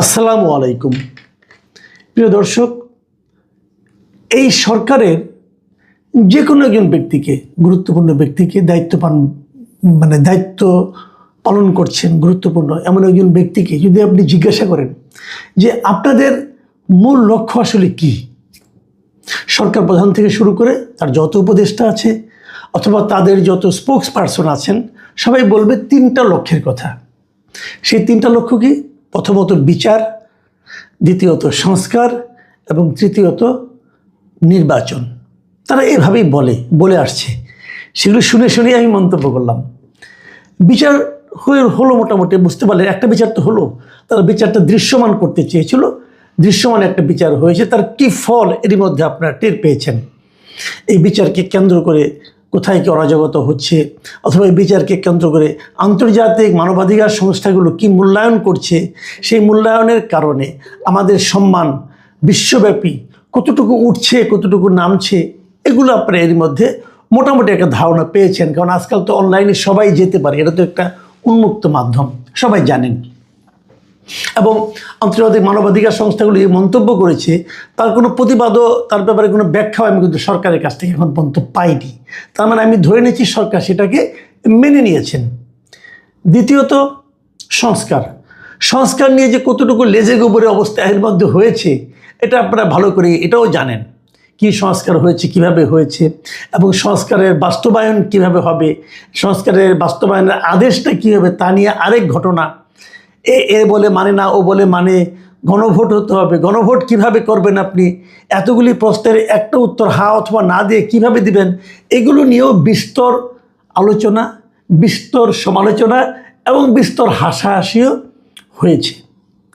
আসসালামু আলাইকুম। প্রিয় দর্শক, এই সরকারের যে কোনো একজন ব্যক্তিকে, গুরুত্বপূর্ণ ব্যক্তিকে দায়িত্ব পান মানে দায়িত্ব পালন করছেন গুরুত্বপূর্ণ এমন একজন ব্যক্তিকে যদি আপনি জিজ্ঞাসা করেন যে আপনাদের মূল লক্ষ্য আসলে কি? সরকার প্রধান থেকে শুরু করে তার যত উপদেষ্টা আছে অথবা তাদের যত স্পোক্স পার্সন আছেন, সবাই বলবে তিনটা লক্ষ্যের কথা। সেই তিনটা লক্ষ্য কি? প্রথমত বিচার, দ্বিতীয়ত সংস্কার এবং তৃতীয়ত নির্বাচন। তারা এভাবেই বলে বলে আসছে। সেগুলো শুনে শুনে আমি মন্তব্য করলাম। বিচার হয়ে হলো মোটামুটি, বুঝতে পারলেন। একটা বিচার তো হলো। তারা বিচারটা দৃশ্যমান করতে চেয়েছিল। দৃশ্যমান একটা বিচার হয়েছে। তার কি ফল এরই মধ্যে আপনারা টের পেয়েছেন? এই বিচারকে কেন্দ্র করে কোথায় কি অরাজকতা হচ্ছে, অথবা এই বিচারকে কেন্দ্র করে আন্তর্জাতিক মানবাধিকার সংস্থাগুলো কি মূল্যায়ন করছে, সেই মূল্যায়নের কারণে আমাদের সম্মান বিশ্বব্যাপী কতটুকু উঠছে, কতটুকু নামছে, এগুলো আপনারা এর মধ্যে মোটামুটি একটা ধারণা পেয়েছেন। কারণ আজকাল তো অনলাইনে সবাই যেতে পারে, এটা তো একটা উন্মুক্ত মাধ্যম, সবাই জানেন। এবং আন্তর্জাতিক মানবাধিকার সংস্থাগুলি যে মন্তব্য করেছে, তার কোনো প্রতিবাদও তার ব্যাপারে কোনো ব্যাখ্যাও আমি কিন্তু সরকারের কাছ থেকে এখন পর্যন্ত পাইনি। তার মানে আমি ধরে নিয়েছি সরকার সেটাকে মেনে নিয়েছেন। দ্বিতীয়ত সংস্কার। সংস্কার নিয়ে যে কতটুকু লেজে গোবরে অবস্থা এর মধ্যে হয়েছে, এটা আপনারা ভালো করে এটাও জানেন। কি সংস্কার হয়েছে, কীভাবে হয়েছে, এবং সংস্কারের বাস্তবায়ন কীভাবে হবে, সংস্কারের বাস্তবায়নের আদেশটা কী হবে তা নিয়ে আরেক ঘটনা এ এ বলে মানে না, ও বলে মানে। গণভোট হতে হবে। গণভোট কীভাবে করবেন আপনি? এতগুলি প্রশ্নের একটা উত্তর হা অথবা না দিয়ে কীভাবে দিবেন? এগুলো নিয়েও বিস্তর আলোচনা, বিস্তর সমালোচনা এবং বিস্তর হাসাহাসিও হয়েছে।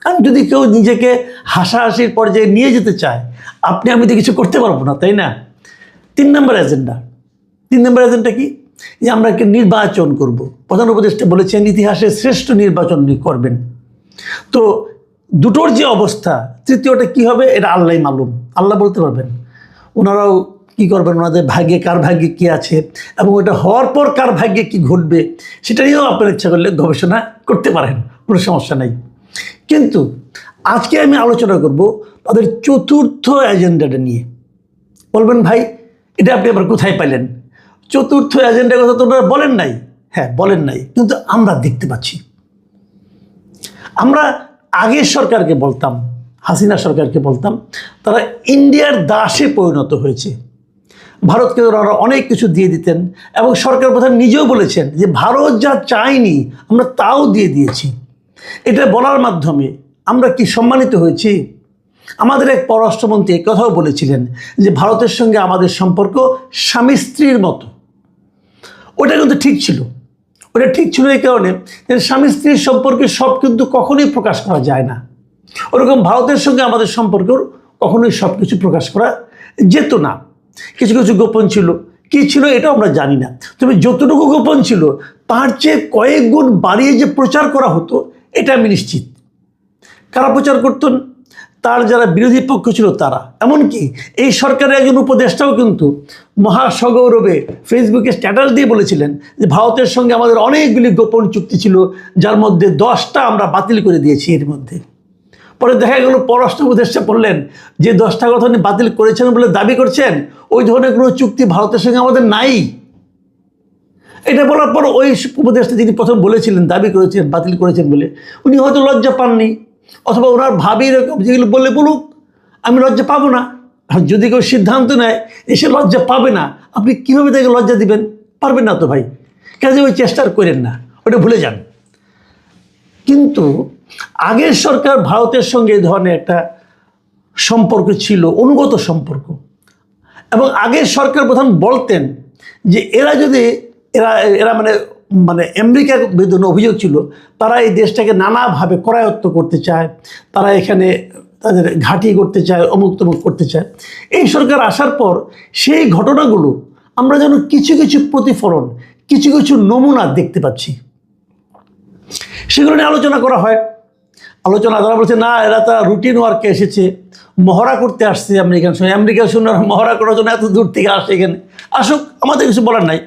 কারণ যদি কেউ নিজেকে হাসাহাসির পর্যায়ে নিয়ে যেতে চায়, আপনি আমি তো কিছু করতে পারব না, তাই না? তিন নম্বর এজেন্ডা। তিন নম্বর এজেন্ডা কি? যে আমরা একটা নির্বাচন করব। প্রধান উপদেষ্টা বলেছেন ইতিহাসের শ্রেষ্ঠ নির্বাচন করবেন। তো দুটোর যে অবস্থা, তৃতীয়টা কি হবে এটা আল্লাহ মালুম। আল্লাহ বলতে পারবেন। ওনারাও কি করবেন? ওনাদের ভাগ্যে কার ভাগ্যে কি আছে এবং ওটা হওয়ার পর কার ভাগ্যে কি ঘটবে সেটা নিয়েও আপনার ইচ্ছা করলে গবেষণা করতে পারেন। কোনো সমস্যা নেই। কিন্তু আজকে আমি আলোচনা করব তাদের চতুর্থ এজেন্ডাটা নিয়ে। বলবেন ভাই, এটা আপনি আবার কোথায় পাইলেন? চতুর্থ এজেন্ডার কথা তো বলেন নাই। হ্যাঁ বলেন নাই। কিন্তু আমরা দেখতে পাচ্ছি। আমরা আগের সরকারকে বলতাম, হাসিনা সরকারকে বলতাম, তারা ইন্ডিয়ার দাসে পরিণত হয়েছে। ভারতকে ওনারা অনেক কিছু দিয়ে দিতেন এবং সরকার প্রধান নিজেও বলেছেন যে, ভারত যা চায়নি, আমরা তাও দিয়ে দিয়েছি। এটা বলার মাধ্যমে আমরা কি সম্মানিত হয়েছি? আমাদের এক পররাষ্ট্রমন্ত্রী কথাও বলেছিলেন যে, ভারতের সঙ্গে আমাদের সম্পর্ক স্বামী স্ত্রীর মতো। ওটা কিন্তু ঠিক ছিল। ওটা ঠিক ছিল এই কারণে যে স্বামী স্ত্রীর সম্পর্কে সব কিন্তু কখনোই প্রকাশ করা যায় না। ওরকম ভারতের সঙ্গে আমাদের সম্পর্ক কখনোই সব কিছু প্রকাশ করা যেত না। কিছু কিছু গোপন ছিল, কী ছিল এটা আমরা জানি না। তবে যতটুকু গোপন ছিল, তার চেয়ে কয়েক গুণ বাড়িয়ে যে প্রচার করা হতো, এটা আমি নিশ্চিত। কারা প্রচার করতেন? তার যারা বিরোধী পক্ষ ছিল তারা। এমনকি এই সরকারের একজন উপদেষ্টাও কিন্তু মহাসগৌরবে ফেসবুকে স্ট্যাটাস দিয়ে বলেছিলেন যে ভারতের সঙ্গে আমাদের অনেকগুলি গোপন চুক্তি ছিল, যার মধ্যে দশটা আমরা বাতিল করে দিয়েছি এর মধ্যে। পরে দেখা গেল পররাষ্ট্র উপদেষ্টা বললেন যে দশটা কথা উনি বাতিল করেছেন বলে দাবি করছেন, ওই ধরনের কোনো চুক্তি ভারতের সঙ্গে আমাদের নাই। এটা বলার পর ওই উপদেষ্টা যিনি প্রথম বলেছিলেন, দাবি করেছেন বাতিল করেছেন বলে, উনি হয়তো লজ্জা পাননি। অথবা ওনার ভাবি এরকম যেগুলো বলে বলুক, আমি লজ্জা পাবো না। যদি কেউ সিদ্ধান্ত নেয়, এসে লজ্জা পাবে না, আপনি কীভাবে তাকে লজ্জা দিবেন? পারবেন না তো ভাই। কাজে ওই চেষ্টা করেন না, ওটা ভুলে যান। কিন্তু আগের সরকার ভারতের সঙ্গে এই ধরনের একটা সম্পর্ক ছিল, অনুগত সম্পর্ক। এবং আগের সরকার প্রধান বলতেন যে, এরা যদি, এরা এরা মানে মানে আমেরিকার বিরুদ্ধে অভিযোগ ছিল, তারা এই দেশটাকে নানাভাবে করায়ত্ত করতে চায়, তারা এখানে তাদের ঘাঁটি করতে চায়, অমুক তমুক করতে চায়। এই সরকার আসার পর সেই ঘটনাগুলো আমরা যেন কিছু কিছু প্রতিফলন, কিছু কিছু নমুনা দেখতে পাচ্ছি। সেগুলো নিয়ে আলোচনা করা হয়। আলোচনা তারা বলছে, না, এরা তারা রুটিন ওয়ার্কে এসেছে। মহড়া করতে আসছে আমেরিকান সঙ্গে আমেরিকার সঙ্গে মহড়া করার জন্য এত দূর থেকে আসে এখানে। আসুক, আমাদের কিছু বলার নাই।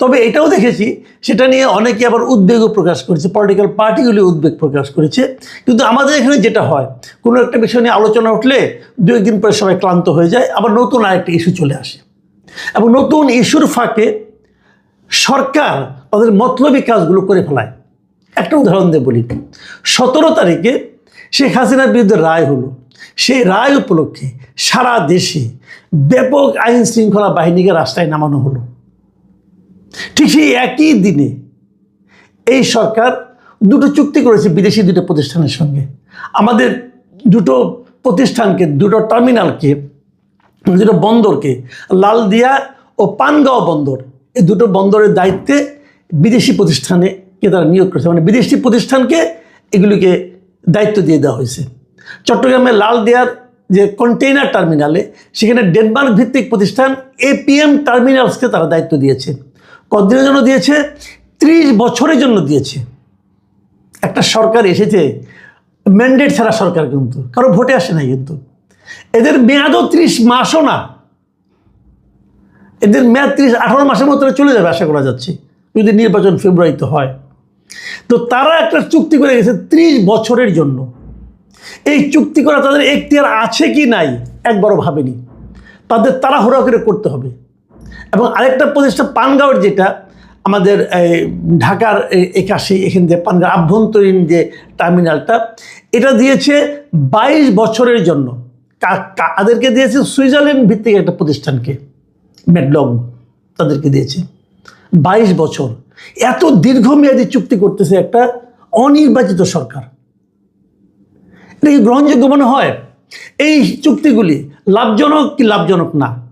তবে এটাও দেখেছি, সেটা নিয়ে অনেকে আবার উদ্বেগও প্রকাশ করেছে পলিটিক্যাল পার্টিগুলি উদ্বেগ প্রকাশ করেছে। কিন্তু আমাদের এখানে যেটা হয়, কোনো একটা বিষয় নিয়ে আলোচনা উঠলে দু একদিন পরে সবাই ক্লান্ত হয়ে যায়, আবার নতুন আরেকটা ইস্যু চলে আসে। এবং নতুন ইস্যুর ফাঁকে সরকার তাদের মতলবী কাজগুলো করে ফেলায়। একটা উদাহরণ দিয়ে বলি, সতেরো তারিখে শেখ হাসিনার বিরুদ্ধে রায় হলো। সেই রায় উপলক্ষে সারা দেশে ব্যাপক আইন শৃঙ্খলা বাহিনীকে রাস্তায় নামানো হলো। ঠিক সেই একই দিনে এই সরকার দুটো চুক্তি করেছে বিদেশি দুটো প্রতিষ্ঠানের সঙ্গে। আমাদের দুটো প্রতিষ্ঠানকে, দুটো টার্মিনালকে, দুটো বন্দরকে, লালদিয়া ও পানগাঁও বন্দর, এই দুটো বন্দরের দায়িত্বে বিদেশি প্রতিষ্ঠানে কে তারা নিয়োগ করেছে? মানে বিদেশি প্রতিষ্ঠানকে এগুলিকে দায়িত্ব দিয়ে দেওয়া হয়েছে। চট্টগ্রামের লালদিয়ার যে কন্টেইনার টার্মিনালে, সেখানে ডেনমার্ক ভিত্তিক প্রতিষ্ঠান এপিএম টার্মিনালসকে তারা দায়িত্ব দিয়েছে। কতদিনের জন্য দিয়েছে, ত্রিশ বছরের জন্য দিয়েছে। একটা সরকার এসেছে ম্যান্ডেট ছাড়া সরকার কিন্তু, কারও ভোটে আসে নাই কিন্তু। এদের মেয়াদও ত্রিশ মাসও না। এদের মেয়াদ ত্রিশ, আঠারো মাসের মতো চলে যাবে আশা করা যাচ্ছে, যদি নির্বাচন ফেব্রুয়ারিতে হয়। তো তারা একটা চুক্তি করে গেছে ত্রিশ বছরের জন্য। এই চুক্তি করা তাদের এখতিয়ার আছে কি নাই, একবারও ভাবেনি। তাদের তাড়াহুড়া করে করতে হবে। এবং আরেকটা প্রতিষ্ঠান পানগাঁওয়ের যেটা, আমাদের ঢাকার একাশি, এখান দিয়ে পানগাঁও আভ্যন্তরীণ যে টার্মিনালটা, এটা দিয়েছে বাইশ বছরের জন্য। কা- কাদেরকে দিয়েছে সুইজারল্যান্ড ভিত্তিক একটা প্রতিষ্ঠানকে ম্যাডলগ তাদেরকে দিয়েছে। বাইশ বছর। এত দীর্ঘমেয়াদী চুক্তি করতেছে একটা অনির্বাচিত সরকার। এটা কি গ্রহণযোগ্য মনে হয়? এই চুক্তিগুলি লাভজনক কি লাভজনক না?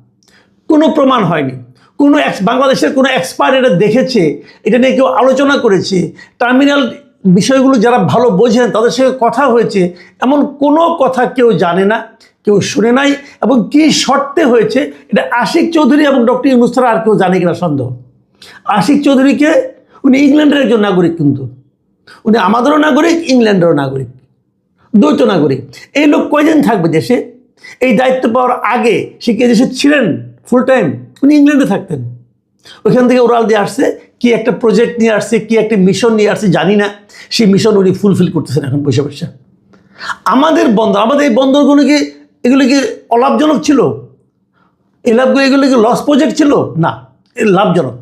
কোনো প্রমাণ হয়নি। কোনো বাংলাদেশের কোনো এক্সপার্ট এটা দেখেছে, এটা নিয়ে কেউ আলোচনা করেছে টার্মিনাল বিষয়গুলো যারা ভালো বোঝেন, তাদের সঙ্গে কথা হয়েছে, এমন কোনো কথা কেউ জানে না, কেউ শুনে নাই, এবং কী শর্তে হয়েছে, এটা আশিক চৌধুরী এবং ডক্টর ইউনুস ছাড়া আর কেউ জানে কিনা সন্দেহ। আশিক চৌধুরীকে উনি ইংল্যান্ডের একজন নাগরিক কিন্তু। উনি আমাদেরও নাগরিক, ইংল্যান্ডেরও নাগরিক, দ্বৈত নাগরিক। এই লোক কয়দিন থাকবে দেশে? এই দায়িত্ব পাওয়ার আগে সে কে দেশে ছিলেন? ফুল টাইম উনি ইংল্যান্ডে থাকতেন। ওইখান থেকে ওরাল দিয়ে আসছে, কি একটা প্রজেক্ট নিয়ে আসছে, কি একটা মিশন নিয়ে আসছে, জানি না। সেই মিশন উনি ফুলফিল করতেছেন এখন পয়সা পয়সা। আমাদের বন্দর, আমাদের এই বন্দরগুলো কি, এগুলো কি অলাভজনক ছিল? এই লাভগুলো, এগুলো কি লস প্রজেক্ট ছিল? না লাভজনক।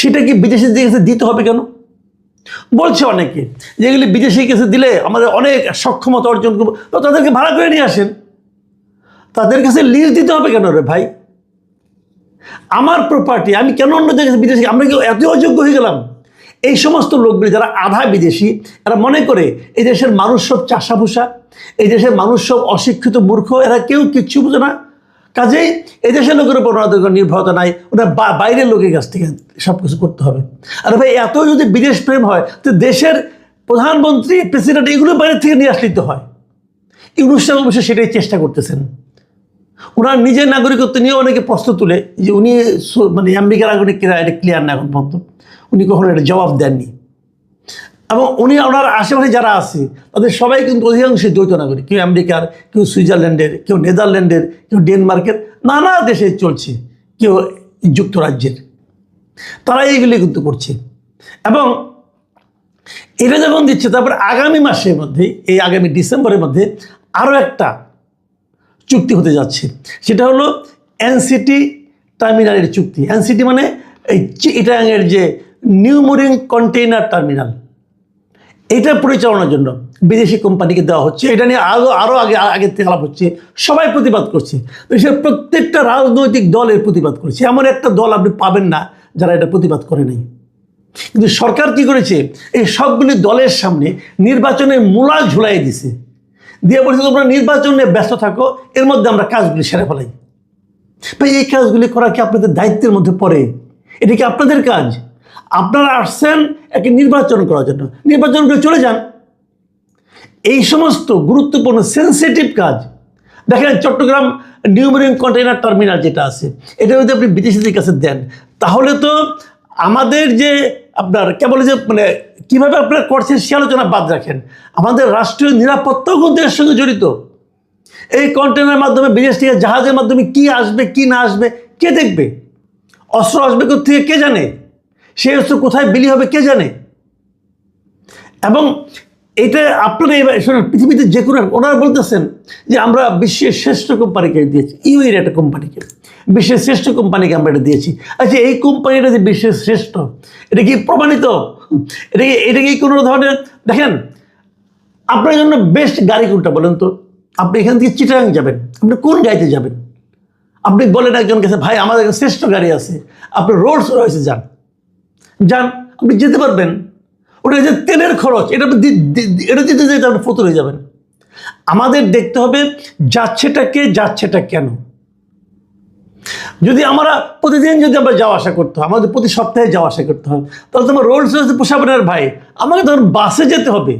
সেটা কি বিদেশিদের কাছে দিতে হবে কেন? বলছে অনেকে যে এগুলি বিদেশি কাছে দিলে আমাদের অনেক সক্ষমতা অর্জন করব। তো তাদেরকে ভাড়া করে নিয়ে আসেন। তাদের কাছে লিজ দিতে হবে কেন রে ভাই? আমার প্রপার্টি আমি কেন অন্য জায়গায় বিদেশি আমরা কি এত অযোগ্য হয়ে গেলাম? এই সমস্ত লোকগুলি যারা আধা বিদেশি, এরা মনে করে এই দেশের মানুষ সব চাষাভূষা, এই দেশের মানুষ সব অশিক্ষিত মূর্খ, এরা কেউ কিচ্ছু বোঝে না। কাজেই এই দেশের লোকের উপর ওনাদের নির্ভরতা নাই ওরা বাইরের লোকের কাছ থেকে সব কিছু করতে হবে। আর ভাই, এত যদি বিদেশ প্রেম হয়, তো দেশের প্রধানমন্ত্রী প্রেসিডেন্ট এগুলো বাইরে থেকে নিয়ে আসলেই তো হয়। ইউনুস সাহেব অবশ্য সেটাই চেষ্টা করতেছেন। ওনার নিজের নাগরিকত্ব নিয়ে অনেকে প্রশ্ন তুলে যে উনি মানে আমেরিকার নাগরিক এটা ক্লিয়ার না এখন পর্যন্ত। উনি কখনো এটা জবাব দেননি। এবং উনি ওনার আশেপাশে যারা আছে, তাদের সবাই কিন্তু অধিকাংশই দ্বৈত নাগরিক। কেউ আমেরিকার, কেউ সুইজারল্যান্ডের, কেউ নেদারল্যান্ডের, কেউ ডেনমার্কের, নানা দেশে চলছে, কেউ যুক্তরাজ্যের। তারা এইগুলি কিন্তু করছে। এবং এটা যখন দিচ্ছে, তারপর আগামী মাসের মধ্যে, এই আগামী ডিসেম্বরের মধ্যে আরও একটা চুক্তি হতে যাচ্ছে। সেটা হলো এনসিটি টার্মিনালের চুক্তি। এনসিটি মানে এই চিটাঙের যে নিউ মোরিং কন্টেইনার টার্মিনাল এটা পরিচালনার জন্য বিদেশি কোম্পানিকে দেওয়া হচ্ছে। এটা নিয়ে আরও আরও আগে আগের থেকে আলাপ হচ্ছে। সবাই প্রতিবাদ করছে। দেশের প্রত্যেকটা রাজনৈতিক দল এর প্রতিবাদ করছে। এমন একটা দল আপনি পাবেন না যারা এটা প্রতিবাদ করে নাই। কিন্তু সরকার কি করেছে? এই সবগুলি দলের সামনে নির্বাচনের মূলা ঝুলাই দিছে। দিয়ে বলছে, তোমরা নির্বাচন নিয়ে ব্যস্ত থাকো, এর মধ্যে আমরা কাজগুলি সেরে ফেলাই। ভাই এই কাজগুলি করা কি আপনাদের দায়িত্বের মধ্যে পড়ে? এটা কি আপনাদের কাজ? আপনারা আসছেন একটা নির্বাচন করার জন্য। নির্বাচন করে চলে যান। এই সমস্ত গুরুত্বপূর্ণ সেন্সিটিভ কাজ। দেখেন, চট্টগ্রাম নিউমেরিং কন্টেইনার টার্মিনাল যেটা আছে, এটা যদি আপনি বিদেশিদের কাছে দেন, তাহলে তো আমাদের যে আপনার কেবল যে মানে কীভাবে আপনার করছেন সে আলোচনা বাদ রাখেন। আমাদের রাষ্ট্রীয় নিরাপত্তাও কিন্তু এর সঙ্গে জড়িত। এই কন্টেনার মাধ্যমে, বিদেশ থেকে জাহাজের মাধ্যমে কি আসবে, কি না আসবে, কে দেখবে? অস্ত্র আসবে থেকে কে জানে? সেই অস্ত্র কোথায় বিলি হবে, কে জানে? এবং এটা আপনারা এবার শোনেন, পৃথিবীতে যে কোনো ওনারা বলতেছেন যে আমরা বিশ্বের শ্রেষ্ঠ কোম্পানিকে দিয়েছি। ইউএর একটা কোম্পানিকে। বিশ্বের শ্রেষ্ঠ কোম্পানিকে আমরা এটা দিয়েছি। আচ্ছা এই কোম্পানিটা যে বিশ্বের শ্রেষ্ঠ, এটা কি প্রমাণিত? এটা কি এটা কি কোনো ধরনের দেখেন, আপনার জন্য বেস্ট গাড়ি কোনটা বলেন তো? আপনি এখান থেকে চিটাগাং যাবেন, আপনি কোন গাড়িতে যাবেন? আপনি বলেন একজন কাছে ভাই, আমাদের শ্রেষ্ঠ গাড়ি আছে। আপনি রোডস রয়েছে যান। যান, আপনি যেতে পারবেন। ওটা যে তেলের খরচ, এটা এটা দিতে যেতে আপনি ফতুর হয়ে যাবেন। আমাদের দেখতে হবে, যাচ্ছেটা কে, যাচ্ছেটা কেন? যদি আমরা প্রতিদিন যদি আমরা যাওয়া আসা করতে হয়, আমাদের প্রতি সপ্তাহে যাওয়া আসা করতে হয়, তাহলে তোমার রোলস রয়েছে পোষাবেন ভাই, আমাকে তখন বাসে যেতে হবে।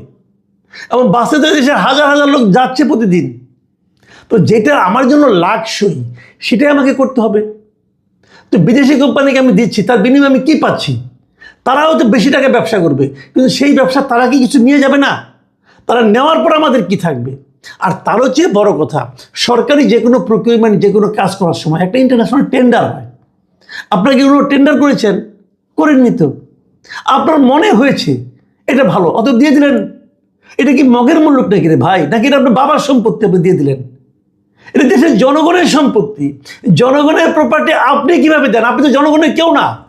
এবং বাসে তো দেশে হাজার হাজার লোক যাচ্ছে প্রতিদিন। তো যেটা আমার জন্য লাভসই সেটাই আমাকে করতে হবে। তো বিদেশি কোম্পানিকে আমি দিচ্ছি, তার বিনিময়ে আমি কী পাচ্ছি? তারাও তো বেশি টাকা ব্যবসা করবে। কিন্তু সেই ব্যবসা তারা কি কিছু নিয়ে যাবে না? তারা নেওয়ার পর আমাদের কি থাকবে? আর তারও চেয়ে বড় কথা, সরকারি যে কোনো প্রকিউরমেন্ট যে কোনো কাজ করার সময় একটা ইন্টারন্যাশনাল টেন্ডার হয়। আপনারা কি কোনো টেন্ডার করেছেন? করেননি তো। আপনার মনে হয়েছে, এটা ভালো অত দিয়ে দিলেন। এটা কি মগের মূল্য নাকি রে ভাই? নাকি এটা আপনার বাবার সম্পত্তি আপনি দিয়ে দিলেন? এটা দেশের জনগণের সম্পত্তি। জনগণের প্রপার্টি আপনি কীভাবে দেন? আপনি তো জনগণের কেউ না।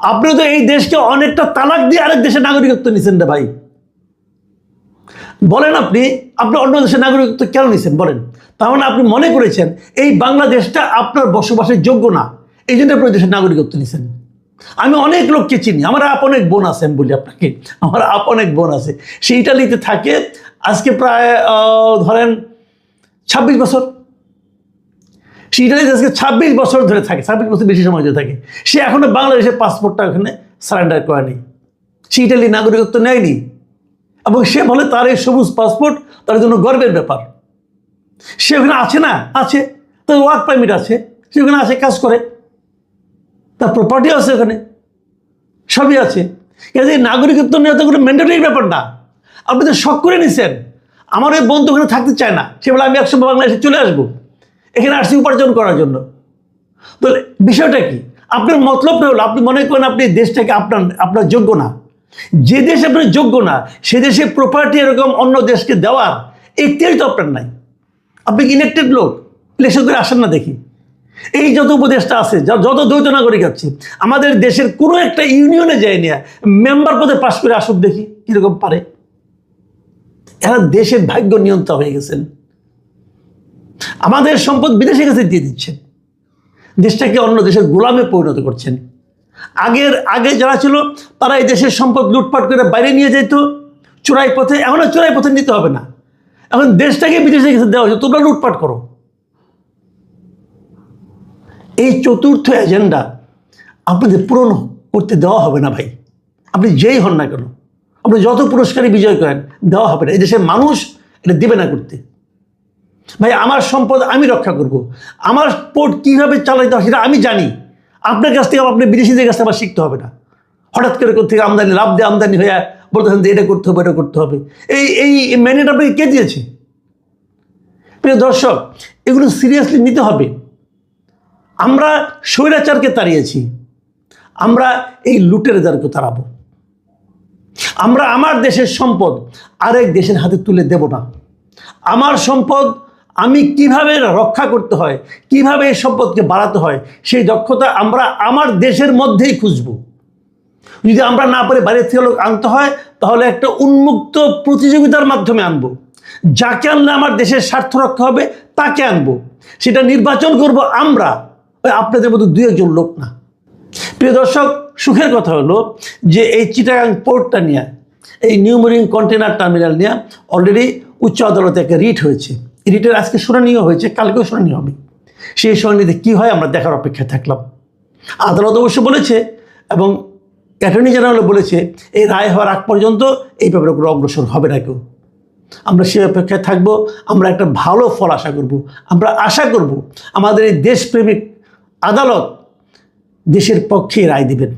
আপনি তো এই দেশকে অনেকটা তালাক দিয়ে আরেক দেশের নাগরিকত্ব নিছেন রে ভাই। বলেন আপনি আপনি অন্য দেশের নাগরিকত্ব কেন নিছেন? বলেন। তাহলে আপনি মনে করেছেন এই বাংলাদেশটা আপনার বসবাসের যোগ্য না, এই জন্য আপনি দেশের নাগরিকত্ব নিছেন। আমি অনেক লোককে চিনি, আমার আপন এক বোন আছে, আমি বলি আপনাকে, আমার আপন এক বোন আছে। সে ইটালিতে থাকে, আজকে প্রায় ধরেন ছাব্বিশ বছর। সে ইটালিতে আজকে ছাব্বিশ বছর ধরে থাকে, ছাব্বিশ বছর বেশি সময় ধরে থাকে। সে এখনও বাংলাদেশের পাসপোর্টটা ওখানে সারেন্ডার করেনি। সে ইটালি নাগরিকত্ব নেয়নি। এবং সে বলে তার এই সবুজ পাসপোর্ট তার জন্য গর্বের ব্যাপার। সে ওখানে আছে না? আছে। তার ওয়ার্ক পারমিট আছে। সে ওখানে আছে কাজ করে। তার প্রপার্টি আছে ওখানে। সবই আছে। এই নাগরিকত্ব নেওয়া তো কোনো ম্যান্ডেটরি ব্যাপার না। আপনি তো শখ করে নিছেন। আমার ওই বন্ধু ওখানে থাকতে চায় না। সে বলে, আমি একসময় বাংলাদেশে চলে আসব। এখানে আসছি উপার্জন করার জন্য। তো বিষয়টা কি? আপনার মতলবটা হলো, আপনি মনে করেন আপনি দেশটাকে আপনার আপনার যোগ্য না। যে দেশ আপনার যোগ্য না, সে দেশে প্রপার্টি এরকম অন্য দেশকে দেওয়ার এখতিয়ারই তো আপনার নাই। আপনি ইলেক্টেড লোক? ইলেকশন করে আসেন না দেখি। এই যত উপদেশটা আছে যত দ্বৈত নাগরিক আছে, আমাদের দেশের কোনো একটা ইউনিয়নে যায় না মেম্বার পদে পাশ করে আসুক দেখি, কীরকম পারে। এরা দেশের ভাগ্য নিয়ন্ত্রণ হয়ে গেছেন। আমাদের সম্পদ বিদেশে কাছে দিয়ে দিচ্ছেন। দেশটাকে অন্য দেশের গোলামে পরিণত করছেন। আগের, আগে যারা ছিল, তারা এই দেশের সম্পদ লুটপাট করে বাইরে নিয়ে যেত। চোরাই পথে, এখন আর চোরাই পথে নিতে হবে না। এখন দেশটাকে বিদেশে কাছে দেওয়া হচ্ছে তোমরা লুটপাট করো। এই চতুর্থ এজেন্ডা আপনাদের পূরণ করতে দেওয়া হবে না ভাই। আপনি যেই হন না কেন, আপনি যত পুরস্কারই বিজয় করেন, দেওয়া হবে না। এই দেশের মানুষ এটা দেবে না করতে। ভাই, আমার সম্পদ আমি রক্ষা করব। আমার পোর্ট কীভাবে চালাইতে হয় সেটা আমি জানি। আপনার কাছ থেকে, আপনি বিদেশিদের কাছে আমার শিখতে হবে না। হঠাৎ করে থেকে আমদানি, লাভ দিয়ে আমদানি হয়ে বলতেছেন যে এটা করতে হবে এটা করতে হবে। এই এই ম্যানেট আপনাকে কে দিয়েছে? প্রিয় দর্শক, এগুলো সিরিয়াসলি নিতে হবে। আমরা স্বৈরাচারকে তাড়িয়েছি। আমরা এই লুটেরাজারকে তাড়াবো। আমরা আমার দেশের সম্পদ আরেক দেশের হাতে তুলে দেব না। আমার সম্পদ আমি কীভাবে রক্ষা করতে হয়, কীভাবে এই সম্পদকে বাড়াতে হয়, সেই দক্ষতা আমরা আমার দেশের মধ্যেই খুঁজব। যদি আমরা না পারি বাইরের থেকে লোক আনতে হয়, তাহলে একটা উন্মুক্ত প্রতিযোগিতার মাধ্যমে আনব। যাকে আনলে আমার দেশের স্বার্থ রক্ষা হবে, তাকে আনব। সেটা নির্বাচন করব আমরা। ওই আপনাদের মতো দুই একজন লোক না। প্রিয় দর্শক, সুখের কথা হলো যে এই চিটাগাং পোর্টটা নিয়ে, এই নিউমোরিং কন্টেনার টার্মিনাল নিয়ে অলরেডি উচ্চ আদালতে একটা রিট হয়েছে। রিটের আজকে শুনানিও হয়েছে, কালকেও শুনানি হবে। সেই শুনানিতে কী হয় আমরা দেখার অপেক্ষায় থাকলাম। আদালত অবশ্য বলেছে এবং অ্যাটর্নি জেনারেলও বলেছে, এই রায় হওয়ার আগ পর্যন্ত এই ব্যাপারে কোনো অগ্রসর হবে না কেউ। আমরা সে অপেক্ষায় থাকব, আমরা একটা ভালো ফল আশা করব, আমরা আশা করব আমাদের এই দেশপ্রেমিক আদালত দেশের পক্ষে রায় দিবেন।